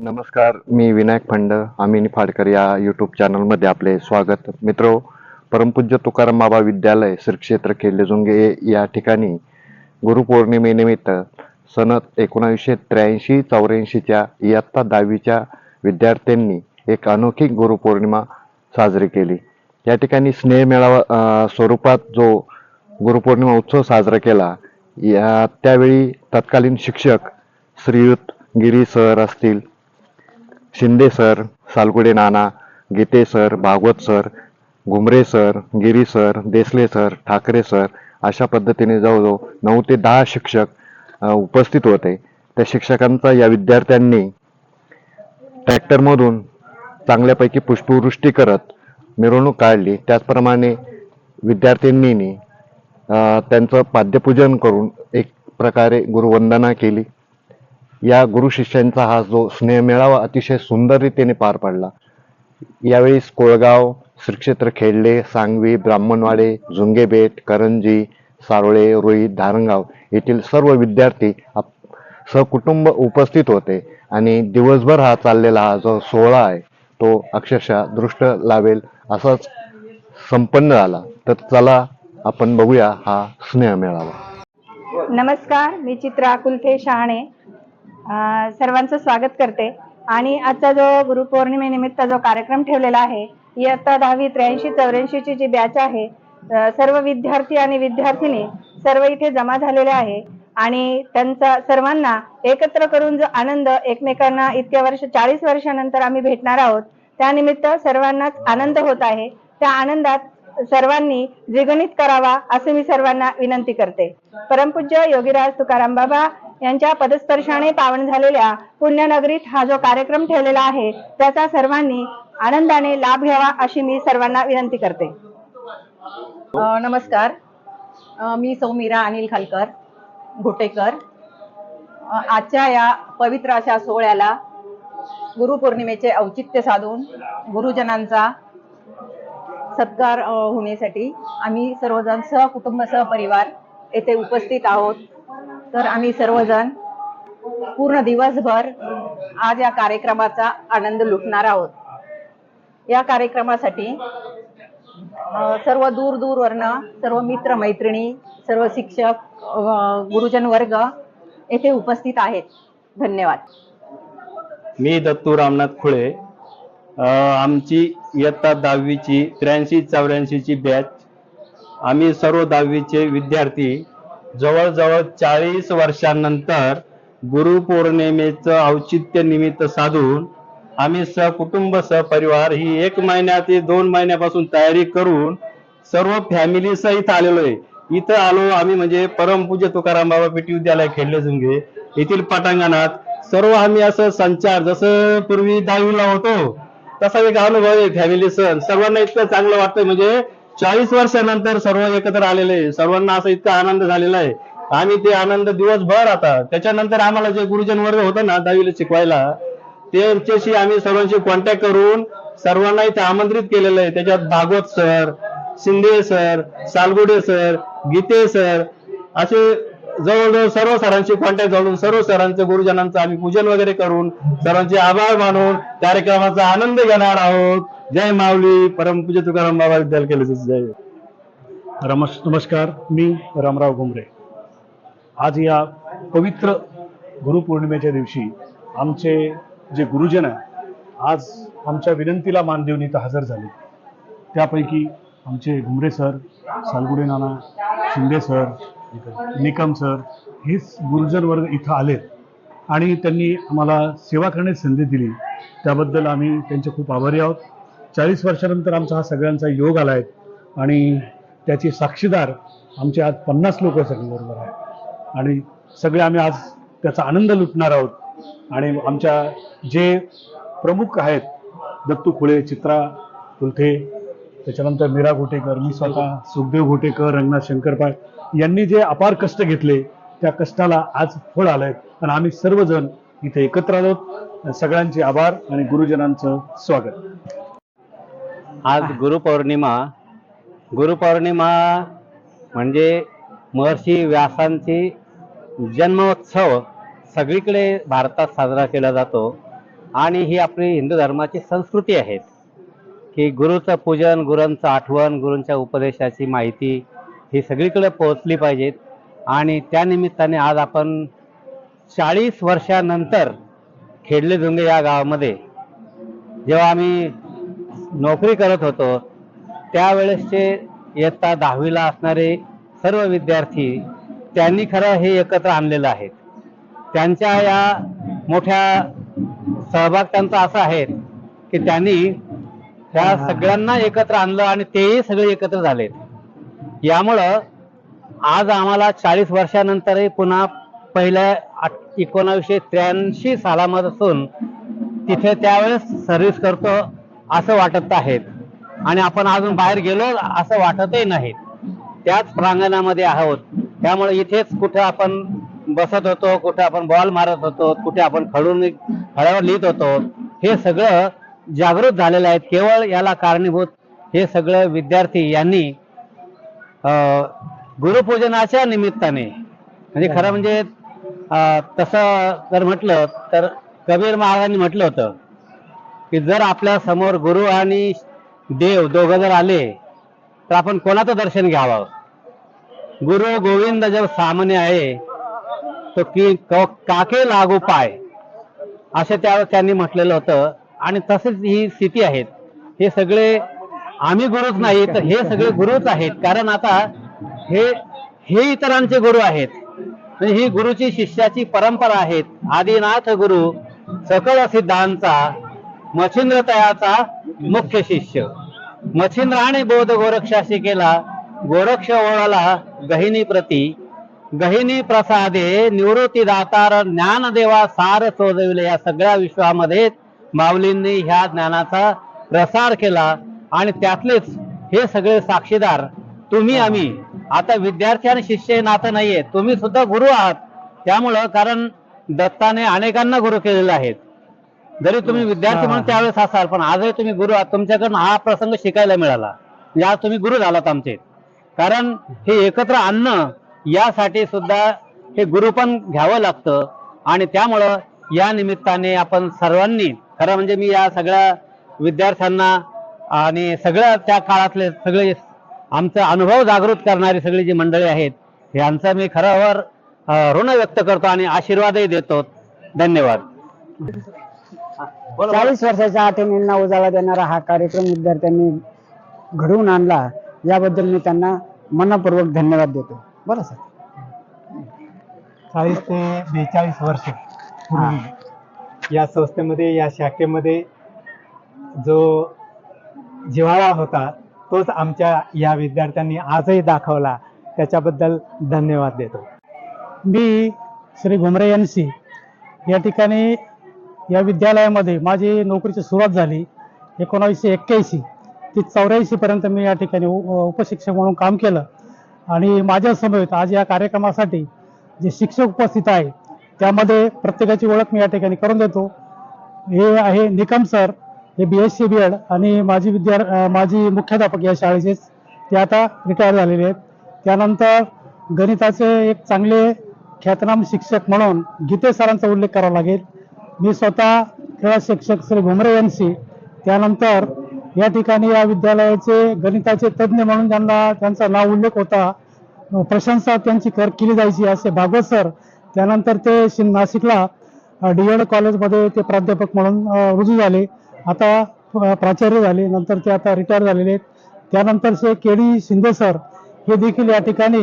नमस्कार मी विनायक फंड आम्ही फाडकर या यूट्यूब चॅनलमध्ये आपले स्वागत. मित्रो परमपूज्य तुकाराम बाबा विद्यालय श्री क्षेत्र केल्लेजुंगे या ठिकाणी गुरुपौर्णिमेनिमित्त सनत एकोणावीसशे त्र्याऐंशी चौऱ्याऐंशीच्या इयत्ता दहावीच्या विद्यार्थ्यांनी एक अनोखी गुरुपौर्णिमा साजरी केली. या ठिकाणी स्नेह मेळावा स्वरूपात जो गुरुपौर्णिमा उत्सव साजरा केला या त्यावेळी तत्कालीन शिक्षक श्रीयुत गिरी सर असतील Shinde sir Salgude Nana Gite sir Bhagwat sir Ghumre sir Giri sir Desale sir Thackeray sir अशा पद्धतीने जवळजवळ नऊ ते दहा शिक्षक उपस्थित होते. त्या शिक्षकांचा या विद्यार्थ्यांनी ट्रॅक्टरमधून चांगल्यापैकी पुष्पवृष्टी करत मिरवणूक काढली. त्याचप्रमाणे विद्यार्थ्यांनी त्यांचं पाद्यपूजन करून एक प्रकारे गुरुवंदना केली. या गुरु शिष्यांचा हा जो स्नेहमेळावा अतिशय सुंदर रीतीने पार पडला. यावेळी कोळगाव श्रीक्षेत्र खेडले सांगवी ब्राह्मणवाडे झुंगेबेट करंजी सारोळे रोहित धारणगाव येथील सर्व विद्यार्थी आप- सहकुटुंब उपस्थित होते आणि दिवसभर हा चाललेला हा जो सोहळा आहे तो अक्षरशः दृष्ट लावेल असाच संपन्न झाला. तर चला आपण बघूया हा स्नेह मेळावा. नमस्कार मी चित्रा कुलथे शहाणे. सर्वांचं स्वागत करते. आणि आजचा जो गुरुपौर्णिमेनिमित्त जो कार्यक्रम ठेवलेला आहे इयत्ता दहावी त्र्याऐंशी चौऱ्याऐंशीची जी बॅच आहे सर्व विद्यार्थी आणि विद्यार्थिनी सर्व इथे जमा झालेले आहे. आणि त्यांचा सर्वांना एकत्र करून जो आनंद एकमेकांना इतक्या वर्ष चाळीस वर्षानंतर आम्ही भेटणार आहोत त्यानिमित्त सर्वांनाच आनंद होत आहे. त्या आनंदात सर्वांनी द्विगुणित करावा असे मी सर्वांना विनंती करते. परमपूज्य योगीराज तुकाराम बाबा यांच्या पदस्पर्शाने पावन झालेल्या पुण्यनगरीत हा जो कार्यक्रम ठेवलेला आहे त्याचा सर्वांनी आनंदाने लाभ घ्यावा अशी मी सर्वांना विनंती करते. नमस्कार. मी सौमीरा अनिल खालकर घोटेकर. आजच्या या पवित्र अशा सोहळ्याला गुरुपौर्णिमेचे औचित्य साधून गुरुजनांचा सत्कार होण्यासाठी आम्ही सर्वजण सहकुटुंब सहपरिवार येथे उपस्थित आहोत. तर आम्ही सर्वजण पूर्ण दिवसभर आज या कार्यक्रमाचा आनंद लुटणार आहोत. या कार्यक्रमासाठी सर्व दूर दूरवरनं सर्व मित्र मैत्रिणी सर्व शिक्षक गुरुजन वर्ग येथे उपस्थित आहेत. धन्यवाद. मी दत्तू रामनाथ खुळे आमची इयत्ता दहावीची त्र्याऐंशी चौऱ्याऐंशीची बॅच आम्ही सर्व दहावीचे विद्यार्थी जवळजवळ चाळीस वर्षांनंतर गुरुपौर्णिमेचं औचित्य निमित्त साधून आम्ही सहकुटुंब सहपरिवार ही एक महिन्या ते दोन महिन्यापासून तयारी करून सर्व फॅमिली सहित आलेलो आहे. इथं आलो आम्ही म्हणजे परमपूज्य तुकाराम बाबा पेटी विद्यालय खेळले जुंगे येथील पटांगणात सर्व आम्ही असं संचार जसं पूर्वी दहावीला होतो तसा एक अनुभव आहे फॅमिली सण. सर्वांना इतकं चांगलं वाटतंय. म्हणजे चाळीस वर्षानंतर सर्व एकत्र आलेले सर्वांना असं इतका आनंद झालेला आहे. आणि ते आनंद दिवसभर आता. त्याच्यानंतर आम्हाला जे गुरुजन वर्ग होता ना दहावीला शिकवायला त्यांच्याशी आम्ही सर्वांशी कॉन्टॅक्ट करून सर्वांना इथे आमंत्रित केलेलं आहे. त्याच्यात Bhagwat sir Shinde sir Salgude sir Gite sir असे जवळजवळ सर्व सरांशी कॉन्टॅक्ट झालून सर्व सरांचं गुरुजनांचं आम्ही पूजन वगैरे करून सर्वांचे आभार मानून कार्यक्रमाचा आनंद घेणार आहोत. जय माऊली. परमपूज्य तुकाराम बाबा विद्याल केलं जय. रमस नमस्कार. मी रामराव घुमरे. आज या पवित्र गुरुपौर्णिमेच्या दिवशी आमचे जे गुरुजन आहे आज आमच्या विनंतीला मान देऊन इथं हजर झाले. त्यापैकी आमचे Ghumre sir Salgude Nana Shinde sir Nikam sir हेच गुरुजन वर्ग इथं आलेत आणि त्यांनी आम्हाला सेवा करण्याची संधी दिली. त्याबद्दल आम्ही त्यांचे खूप आभारी आहोत. चाळीस वर्षानंतर आमचा हा सगळ्यांचा योग आला आहे आणि त्याचे साक्षीदार आमचे आज पन्नास लोक सगळ्यांबरोबर आहे आणि सगळे आम्ही आज त्याचा आनंद लुटणार आहोत. आणि आमच्या जे प्रमुख आहेत दत्तू खुळे चित्रा कुलथे त्याच्यानंतर मीरा घोटेकर मी स्वतः सुखदेव घोटेकर रंगनाथ शंकरपाळ यांनी जे अपार कष्ट घेतले त्या कष्टाला आज फळ आलंय. आणि आम्ही सर्वजण इथे एकत्र आलो. सगळ्यांचे आभार आणि गुरुजनांचं स्वागत. आज गुरुपौर्णिमा. गुरुपौर्णिमा म्हणजे महर्षी व्यासांची जन्मोत्सव. सगळीकडे भारतात साजरा केला जातो. आणि ही आपली हिंदू धर्माची संस्कृती आहे. की गुरुचं पूजन गुरूंचं आठवण गुरूंच्या उपदेशाची माहिती ही सगळीकडे पोहोचली पाहिजेत. आणि त्यानिमित्ताने आज आपण चाळीस वर्षानंतर खेडले झुंगे या गावामध्ये जेव्हा आम्ही नोकरी करत होतो त्यावेळेसचे इयत्ता दहावीला असणारे सर्व विद्यार्थी त्यांनी खरं हे एकत्र आणलेलं आहे. त्यांच्या या मोठ्या सहभाग त्यांचा असा आहे की त्यांनी त्या सगळ्यांना एकत्र आणलं आणि तेही सगळे एकत्र झालेत. यामुळं आज आम्हाला चाळीस वर्षानंतरही पुन्हा पहिल्या आठ- एकोणावीसशे त्र्याऐंशी सालामध्ये असून तिथे त्यावेळेस सर्व्हिस करतो असं वाटत आहेत आणि आपण अजून बाहेर गेलो असं वाटतही नाही. त्याच प्रांगणामध्ये आहोत. त्यामुळे इथेच कुठे आपण बसत होतो कुठे आपण बॉल मारत होतो कुठे आपण खडून फळ्यावर लिहित होतो हे सगळं जागृत झालेलं आहे. केवळ याला कारणीभूत हे सगळं विद्यार्थी यांनी गुरुपूजनाच्या निमित्ताने म्हणजे खरं म्हणजे तसं जर म्हटलं तर कबीर महाराजांनी म्हटलं होतं की जर आपल्यासमोर गुरु आणि देव दोघं जर आले तर आपण कोणाचं दर्शन घ्यावं? गुरु गोविंद जर सामने आहे तो की क- काके लागू पाय असं त्यावेळेस त्यांनी म्हटलेलं होतं. आणि तसेच ही स्थिती आहेत. हे सगळे आम्ही गुरुच नाही तर हे सगळे गुरुच आहेत. कारण आता हे हे इतरांचे गुरु आहेत. म्हणजे ही गुरुची शिष्याची परंपरा आहेत. आदिनाथ गुरु सकळ सिद्धांचा मच्छिंद्र तयाचा मुख्य शिष्य. मच्छिंद्राने बोध गोरक्षाशी केला गोरक्ष ओळाला गहिनी प्रती. गहिनी प्रसादे निवृत्ती दातार ज्ञानदेवा सार चोजविले या सगळ्या विश्वामध्ये माऊलींनी ह्या ज्ञानाचा प्रसार केला. आणि त्यातलेच हे सगळे साक्षीदार तुम्ही आम्ही. आता विद्यार्थी आणि शिष्य हे नातं नाहीये तुम्ही सुद्धा गुरु आहात. त्यामुळं कारण दत्ताने अनेकांना गुरु केलेले आहेत. जरी तुम्ही विद्यार्थी म्हणून त्यावेळेस असाल पण आजही तुम्ही गुरु आहात. तुमच्याकडून हा प्रसंग शिकायला मिळाला. म्हणजे आज तुम्ही गुरु झालात आमचे. कारण हे एकत्र आणणं यासाठी सुद्धा हे गुरु पण घ्यावं लागतं. आणि त्यामुळं या निमित्ताने आपण सर्वांनी खरं म्हणजे मी या सगळ्या विद्यार्थ्यांना आणि सगळ्या त्या काळातले सगळे आमचा अनुभव जागृत करणारी सगळी जी मंडळी आहेत यांचा मी खऱ्यावर अं, ऋण व्यक्त करतो आणि आशीर्वादही देतो. धन्यवाद. चाळीस वर्षाच्या आठवणींना उजाळा देणारा हा कार्यक्रम विद्यार्थ्यांनी घडवून आणला याबद्दल मी त्यांना मनपूर्वक धन्यवाद देतो. बरं सर. चाळीस ते बेचाळीस वर्ष पूर्वी या संस्थेमध्ये या शाखेमध्ये जो जिव्हाळा होता तोच आमच्या या विद्यार्थ्यांनी आजही दाखवला. त्याच्याबद्दल धन्यवाद देतो. मी श्री घुमरे एन सी या ठिकाणी या विद्यालयामध्ये माझी नोकरीची सुरुवात झाली एकोणावीसशे एक्क्याऐंशी. ते चौऱ्याऐंशीपर्यंत मी या ठिकाणी उपशिक्षक म्हणून काम केलं. आणि माझ्यासमवेत आज या कार्यक्रमासाठी जे शिक्षक उपस्थित आहे त्यामध्ये प्रत्येकाची ओळख मी या ठिकाणी करून देतो. हे आहे निकम सर. हे B S C B Ed आणि माझी विद्या माझी मुख्याध्यापक या शाळेचेच ते आता रिटायर झालेले आहेत. त्यानंतर गणिताचे एक चांगले ख्यातनाम शिक्षक म्हणून गीते सरांचा उल्लेख करावा लागेल. मी स्वतः क्रीडा शिक्षक श्री भुमरे यांची त्यानंतर या ठिकाणी या विद्यालयाचे गणिताचे तज्ज्ञ म्हणून त्यांना त्यांचा नाव उल्लेख होता प्रशंसा त्यांची कर केली जायची असे भागवत सर त्यानंतर ते नाशिकला डी एड कॉलेजमध्ये ते प्राध्यापक म्हणून रुजू झाले. आता प्राचार्य झाले नंतर ते आता रिटायर झालेले आहेत. त्यानंतरचे के डी शिंदे सर हे देखील या ठिकाणी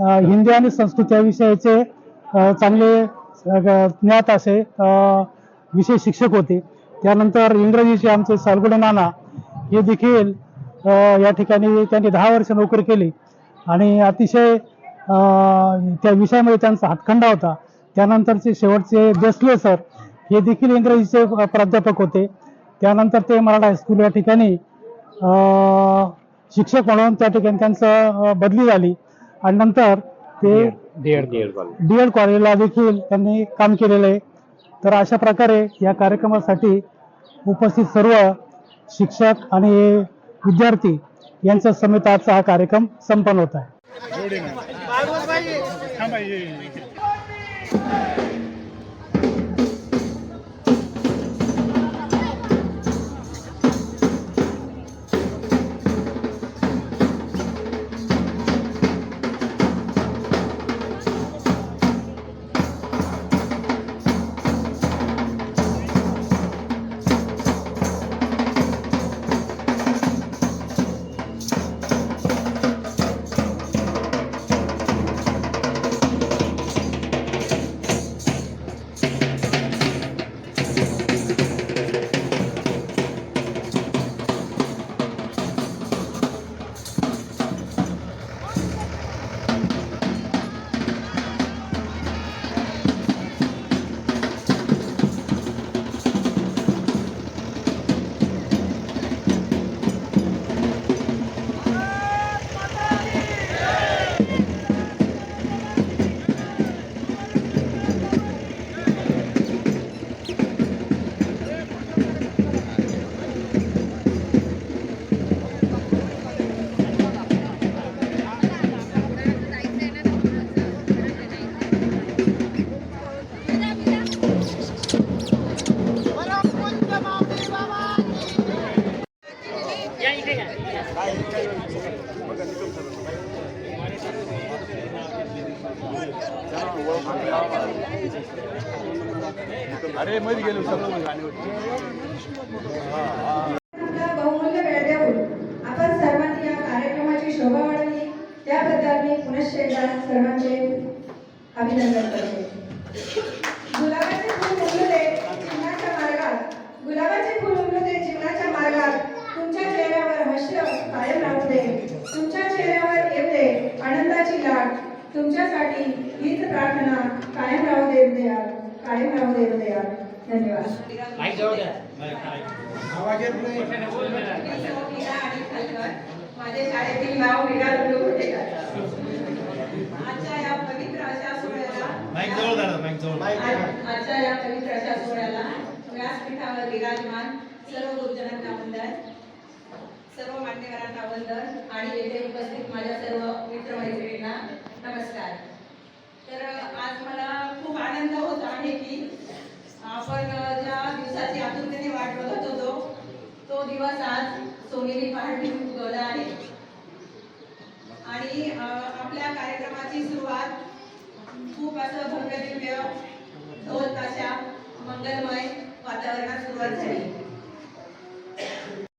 हिंदी आणि संस्कृत या विषयाचे चांगले ज्ञात असे विषय शिक्षक होते. त्यानंतर इंग्रजीचे आमचे सालगुडे नाना हे देखील या ठिकाणी त्यांनी दहा वर्ष नोकरी केली. आणि अतिशय त्या विषयामध्ये त्यांचा हातखंडा होता. त्यानंतरचे शेवटचे देसले सर हे देखील इंग्रजीचे प्राध्यापक होते. त्यानंतर ते मराठा हायस्कूल या ठिकाणी अं, शिक्षक म्हणून त्या ठिकाणी त्यांचं बदली झाली. आणि नंतर ते डी एड कॉलेजला देखील त्यांनी काम केलेलं आहे. तर अशा प्रकारे या कार्यक्रमासाठी उपस्थित सर्व शिक्षक आणि विद्यार्थी यांच्या समेत आजचा हा कार्यक्रम संपन्न होत आहे. आपला बहुमूल्य वेळ देऊन आपण सर्वांनी या कार्यक्रमाची शोभा वाढवली. त्याबद्दल मी पुनश्च एकदा सर्वांचे अभिनंदन करते. गुलाबाचे फूल उमलते जीवनाच्या मार्गात. गुलाबाचे फूल उमलते जीवनाच्या मार्गात. तुमच्या चेहऱ्यावर हास्य कायम राहू दे. तुमच्या चेहऱ्यावर येऊ दे आनंदाची लाट. तुमच्यासाठी हीच प्रार्थना कायम राहू दे दयाल कायम राहू दे दयाल धन्यवाद. माझे शाळेतील नाव आजच्या या पवित्र अशा सोहळ्याला आज- आजच्या या पवित्र अशा सोहळ्याला व्यासपीठावर विराजमान सर्व गुरुजनांना वंदन सर्व मान्यवरांना वंदन आणि येथे उपस्थित माझ्या सर्व मित्रमैत्रिणींना नमस्कार. तर आज मला खूप आनंद होत आहे की आपण ज्या दिवसाची आतुरतेने वाट बघत होतो तो दिवस आज सोनेरी पहाटे उगवला आहे. आणि आपल्या कार्यक्रमाची सुरुवात खूप असं भव्य दिव्य ढोल ताशा मंगलमय वातावरणात सुरुवात झाली.